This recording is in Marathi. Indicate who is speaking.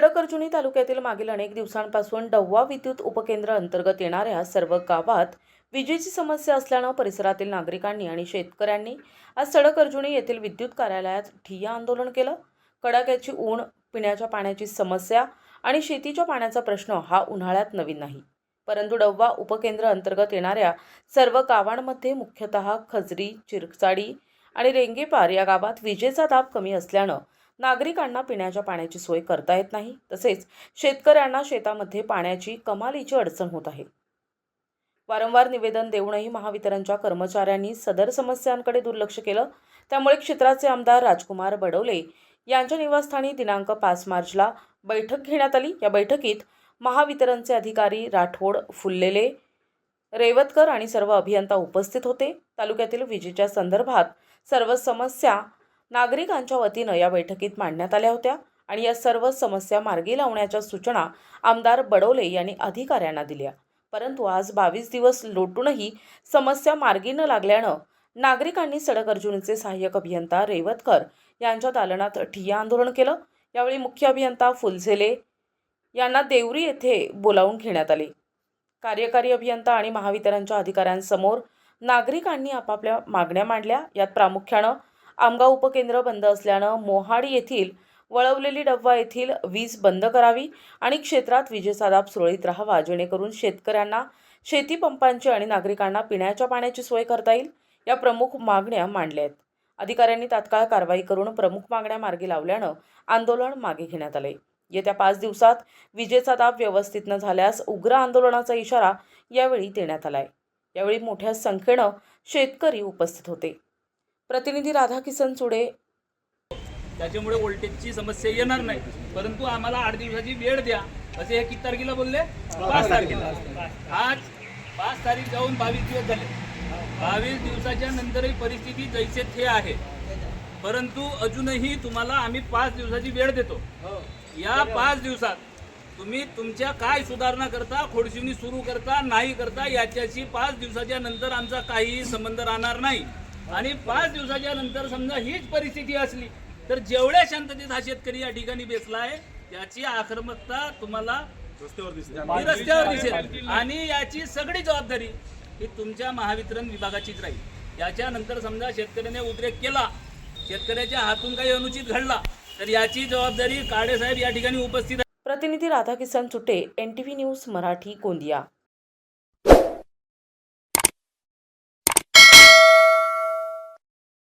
Speaker 1: सडकर्जुनी तालुक्यातील मागील अनेक दिवसांपासून डव्वा विद्युत उपकेंद्र अंतर्गत येणाऱ्या सर्व गावात विजेची समस्या असल्यानं परिसरातील नागरिकांनी आणि शेतकऱ्यांनी आज सडकर्जुनी येथील विद्युत कार्यालयात ठिय्या आंदोलन केलं. कडाक्याची ऊन पिण्याच्या पाण्याची समस्या आणि शेतीच्या पाण्याचा प्रश्न हा उन्हाळ्यात नवीन नाही. परंतु डव्वा उपकेंद्र अंतर्गत येणाऱ्या सर्व गावांमध्ये मुख्यतः खजरी चिरचाडी आणि रेंगेपार या गावात विजेचा दाब कमी असल्यानं नागरिकांना पिण्याच्या पाण्याची सोय करता येत नाही. तसेच शेतकऱ्यांना शेतामध्ये पाण्याची कमालीची अडचण होत आहे. वारंवार निवेदन देऊनही महावितरणच्या कर्मचाऱ्यांनी सदर समस्यांकडे दुर्लक्ष केलं. त्यामुळे क्षेत्राचे आमदार राजकुमार बडोले यांच्या निवासस्थानी दिनांक पाच मार्चला बैठक घेण्यात आली. या बैठकीत महावितरणचे अधिकारी राठोड फुल्लेले रेवतकर आणि सर्व अभियंता उपस्थित होते. तालुक्यातील विजेच्या संदर्भात सर्व समस्या नागरिकांच्या वतीनं या बैठकीत मांडण्यात आल्या होत्या आणि या सर्व समस्या मार्गी लावण्याच्या सूचना आमदार बडोले यांनी अधिकाऱ्यांना दिल्या. परंतु आज बावीस दिवस लोटूनही समस्या मार्गी न लागल्यानं नागरिकांनी सडक अर्जुनीचे सहाय्यक अभियंता रेवतकर यांच्या दालनात ठिय्या आंदोलन केलं. यावेळी मुख्य अभियंता फुलझेले यांना देवरी येथे बोलावून घेण्यात आले. कार्यकारी अभियंता आणि महावितरणच्या अधिकाऱ्यांसमोर नागरिकांनी आपापल्या मागण्या मांडल्या. यात प्रामुख्यानं आमगाव उपकेंद्र बंद असल्यानं मोहाडी येथील वळवलेली डब्बा येथील वीज बंद करावी आणि क्षेत्रात विजेचा दाब सुरळीत राहावा जेणेकरून शेतकऱ्यांना शेती पंपांची आणि नागरिकांना पिण्याच्या पाण्याची सोय करता येईल या प्रमुख मागण्या मांडल्या आहेत. अधिकाऱ्यांनी तात्काळ कारवाई करून प्रमुख मागण्या मार्गी लावल्यानं आंदोलन मागे घेण्यात आले. येत्या पाच दिवसात विजेचा दाब व्यवस्थित न झाल्यास उग्र आंदोलनाचा इशारा यावेळी देण्यात आलाय. यावेळी मोठ्या संख्येनं शेतकरी उपस्थित होते. प्रतिनिधी राधाकिसन चुडे
Speaker 2: त्याच्यामुळे व्होल्टेजची समस्या येणार नाही. परंतु आम्हाला आठ दिवसाची वेळ द्या. असे हे किती तारखेला बोलले? पाच तारखेला. आज पाच तारीख जाऊन बावीस दिवस झाले. बावीस दिवसाच्या नंतरही परिस्थिती जैसे थे आहे. परंतु अजूनही तुम्हाला आम्ही पाच दिवसाची वेळ देतो. या पाच दिवसात तुम्ही तुमच्या काय सुधारणा करता खोडशिवणी सुरू करता नाही करता याच्याशी पाच दिवसाच्या नंतर आमचा काहीही संबंध राहणार नाही. आणि पाच दिवसाच्या नंतर समजा हीच परिस्थिती असली तर जेवढ्या शांततेत हा शेतकरी या ठिकाणी बेसला आहे याची आक्रमकता तुम्हाला रस्त्यावर दिसेल. आणि याची सगळी जबाबदारी ही तुमच्या महावितरण विभागाचीच राहील. याच्यानंतर समजा शेतकऱ्याने उद्रेक केला शेतकऱ्याच्या हातून काही अनुचित घडला तर याची जबाबदारी काळे साहेब या ठिकाणी उपस्थित
Speaker 1: प्रतिनिधी Radhakisan Chute N T V news Marathi Gondia.